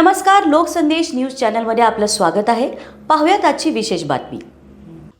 नमस्कार लोकसंदेश न्यूज चॅनलमध्ये आपलं स्वागत आहे. पाहूयात आजची विशेष बातमी.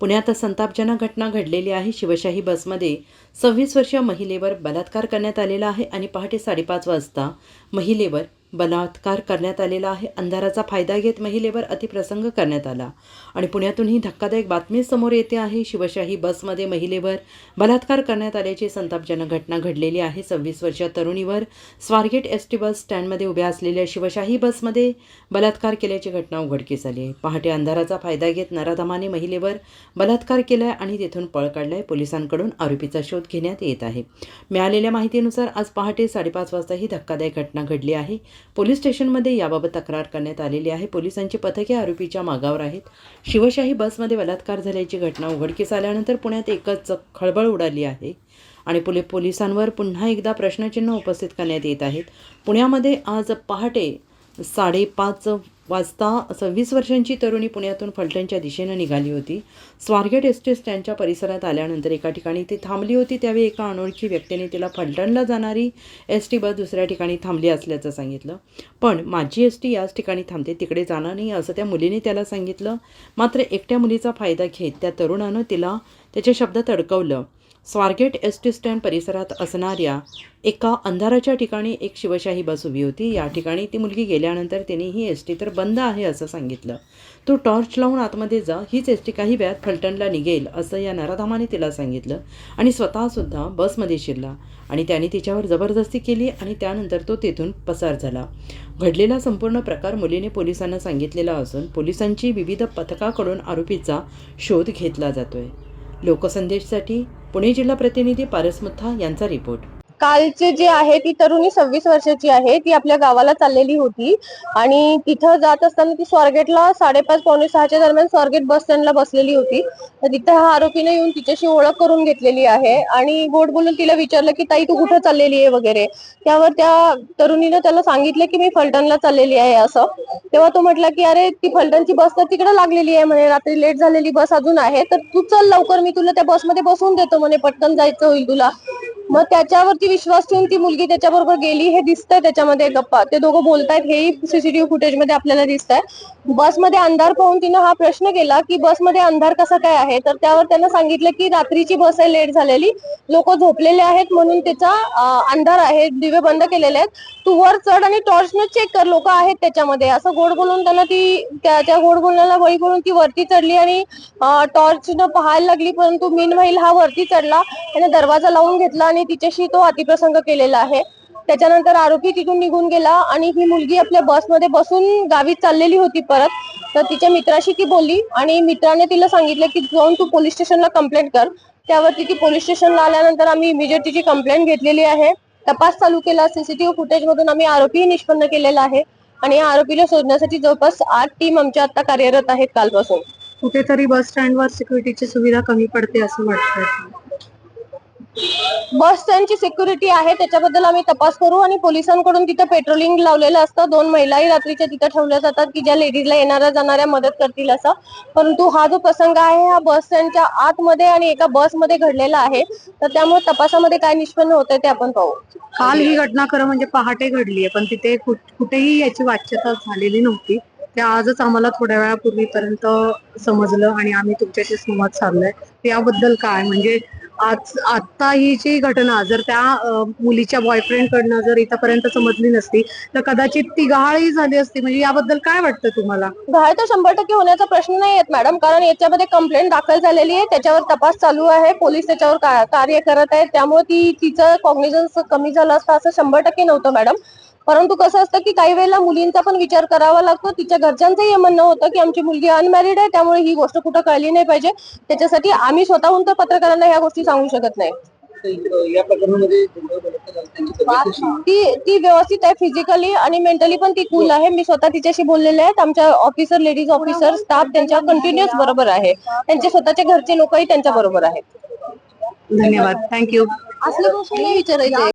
पुण्यात संतापजनक घटना घडलेली आहे. शिवशाही बसमध्ये सव्वीस वर्षीय महिलेवर बलात्कार करण्यात आलेला आहे आणि पहाटे साडेपाच वाजता महिलेवर बलात्कार करण्यात आलेला आहे. अंधाराचा फायदा घेत महिलेवर अतिप्रसंग करण्यात आला. आणि पुण्यातून ही धक्कादायक बातमी समोर येते आहे. शिवशाही बसमध्ये महिलेवर बलात्कार करण्यात आल्याची संतापजनक घटना घडलेली आहे. सव्वीस वर्षीय तरुणीवर स्वारगेट एस टी बस स्टँडमध्ये उभ्या असलेल्या शिवशाही बसमध्ये बलात्कार केल्याची घटना उघडकीस आली आहे. पहाटे अंधाराचा फायदा घेत नराधमाने महिलेवर बलात्कार केलाय आणि तेथून पळ काढलाय. पोलिसांकडून आरोपीचा शोध घेण्यात येत आहे. मिळालेल्या माहितीनुसार आज पहाटे साडेपाच वाजता ही धक्कादायक घटना घडली आहे. पोलीस स्टेशनमध्ये याबाबत तक्रार करण्यात आलेली आहे. पोलिसांची पथके आरोपीच्या मागावर आहेत. शिवशाही बसमध्ये बलात्कार झाल्याची घटना उघडकीस आल्यानंतर पुण्यात एकच खळबळ उडाली आहे आणि पुले पोलिसांवर पुन्हा एकदा प्रश्नचिन्ह उपस्थित करण्यात येत आहेत. पुण्यामध्ये आज पहाटे साडेपाच वाजता सव्वीस वर्षांची तरुणी पुण्यातून फलटणच्या दिशेनं निघाली होती. स्वारगेट एस टी स्टँडच्या परिसरात आल्यानंतर एका ठिकाणी ती थांबली होती. त्यावेळी एका अनोळखी व्यक्तीने तिला फलटणला जाणारी एस टी बस दुसऱ्या ठिकाणी थांबली असल्याचं सांगितलं. पण माझी एस टी याच ठिकाणी थांबते तिकडे जाणार नाही असं त्या मुलीने त्याला सांगितलं. मात्र एकट्या मुलीचा फायदा घेत त्या तरुणानं तिला त्याच्या शब्दात अडकवलं स्वारगेट एस टी स्टँड परिसरात असणाऱ्या एका अंधाराच्या ठिकाणी एक शिवशाही बस उभी होती. या ठिकाणी ती मुलगी गेल्यानंतर तिने ही एस टी तर बंद आहे असं सांगितलं. तू टॉर्च लावून आतमध्ये जा हीच एस टी काही वेळात फलटणला निघेल असं या नराधामाने तिला सांगितलं आणि स्वतःसुद्धा बसमध्ये शिरला आणि त्याने तिच्यावर जबरदस्ती केली आणि त्यानंतर तो तेथून पसार झाला. घडलेला संपूर्ण प्रकार मुलीने पोलिसांना सांगितलेला असून पोलिसांची विविध पथकाकडून आरोपीचा शोध घेतला जातोय. लोकसंदेशसाठी पुणे जिल्हा प्रतिनिधी पारस मुथा यांचा रिपोर्ट. कालचे जे आहे ती तरुणी सव्वीस वर्षाची आहे. ती आपल्या गावाला चाललेली होती. आणि तिथं जात असताना ती स्वारगेटला साडेपाच पावणे सहाच्या दरम्यान स्वारगेट बस स्टँडला बसलेली होती. तर तिथं हा आरोपीने येऊन तिच्याशी ओळख करून घेतलेली आहे. आणि गोड बोलून तिला विचारलं की ताई तू कुठं चाललेली आहे? वगैरे. त्यावर त्या तरुणीनं त्याला सांगितलं की मी फलटणला चाललेली आहे असं. तेव्हा तो म्हटला की अरे ती फलटणची बस तर तिकडे लागलेली आहे म्हणे. रात्री लेट झालेली बस अजून आहे. तर तू चल लवकर. मी तुला त्या बसमध्ये बसवून देतो म्हणे. पटकन जायचं होईल तुला. मग त्याच्यावरती विश्वास ठेवून ती मुलगी त्याच्याबरोबर गेली हे दिसतंय त्याच्यामध्ये गप्पा. ते दोघं बोलतायत हेही सीसीटीव्ही फुटेजमध्ये आपल्याला दिसतंय. बसमध्ये अंधार पाहून तिनं हा प्रश्न केला की बसमध्ये अंधार कसा काय आहे? तर त्यावर त्यांना सांगितलं की रात्रीची बस आहे लेट झालेली. लोक झोपलेले आहेत म्हणून त्याचा अंधार आहे दिवे बंद केलेले आहेत. तू वर चढ आणि टॉर्च न चेक कर लोक आहेत त्याच्यामध्ये. असं गोड बोलून त्यांना ती त्या त्या गोड बोलण्याला बळी करून ती वरती चढली आणि टॉर्च न पाहायला लागली परंतु मीन हा वरती चढला. त्याने दरवाजा लावून घेतला आणि तिच्याशी तो अतिप्रसंग केलेला आहे. त्याच्यानंतर आरोपी तिथून निघून गेला आणि ही मुलगी आपल्या बसमध्ये बसून गावी चाललेली होती परत. तर तिच्या मित्राशी ती बोलली आणि मित्राने तिला सांगितलं की जाऊन तू पोलीस स्टेशनला कंप्लेंट कर. त्यावरती ती पोलीस स्टेशनला आल्यानंतर आम्ही इमिजिएट तिची कंप्लेंट घेतलेली आहे. तपास चालू केला. सीसीटीव्ही फुटेज मधून आम्ही आरोपी निष्पन्न केलेला आहे आणि या आरोपीला शोधण्यासाठी जवळपास आठ टीम आमच्या आता कार्यरत आहेत कालपासून. कुठेतरी बस स्टँडवर सिक्युरिटीची सुविधा कमी पडते असं वाटतंय. बस स्टँडची सिक्युरिटी आहे त्याच्याबद्दल आम्ही तपास करू आणि पोलिसांकडून तिथं पेट्रोलिंग लावलेलं असतं. दोन महिलाही रात्रीच्या तिथं ठेवल्या जातात की ज्या लेडीजला येणाऱ्या जाणाऱ्या मदत करतील असं. परंतु हा जो प्रसंग आहे हा बस स्टँडच्या आतमध्ये आणि एका बसमध्ये घडलेला आहे. तर त्यामुळे तपासामध्ये काय निष्पन्न होतंय ते आपण पाहू. काल ही घटना खरं म्हणजे पहाटे घडली आहे पण तिथे कुठेही याची वाच्यता झालेली नव्हती. ते आजच आम्हाला थोड्या वेळापूर्वीपर्यंत समजलं आणि आम्ही तुमच्याशी संवाद साधलाय. याबद्दल काय? म्हणजे आज आता ही जी घटना जर त्या मुलीच्या बॉयफ्रेंड कडनं जर इथपर्यंत समजली नसती तर कदाचित ती गहाळही झाली असती. म्हणजे याबद्दल काय वाटतं तुम्हाला? गहाळ तर शंभर टक्के होण्याचा प्रश्न नाही येत मॅडम कारण याच्यामध्ये कंप्लेंट दाखल झालेली आहे. त्याच्यावर तपास चालू आहे. पोलीस त्याच्यावर कार्य करत आहेत. त्यामुळे ती तिचं कॉग्निझन्स कमी झालं असतं असं शंभर टक्के नव्हतं मॅडम परंतु कसं असतं की काही वेळेला मुलींचा पण विचार करावा लागतो. तिच्या घरच्यांचंही हे म्हणणं होतं की आमची मुलगी अनमॅरिड आहे त्यामुळे ही गोष्ट कुठं कळली नाही पाहिजे. त्याच्यासाठी आम्ही स्वतःहून तर पत्रकारांना ह्या गोष्टी सांगू शकत नाही? ती ती व्यवस्थित आहे फिजिकली आणि मेंटली पण ती कूल आहे. मी स्वतः तिच्याशी बोललेले आहेत. आमच्या ऑफिसर लेडीज ऑफिसर स्टाफ त्यांच्या कंटिन्युअस बरोबर आहे. त्यांचे स्वतःचे घरचे लोकही त्यांच्या बरोबर आहेत. धन्यवाद. थँक्यू असल्या गोष्टी नाही विचारायचं.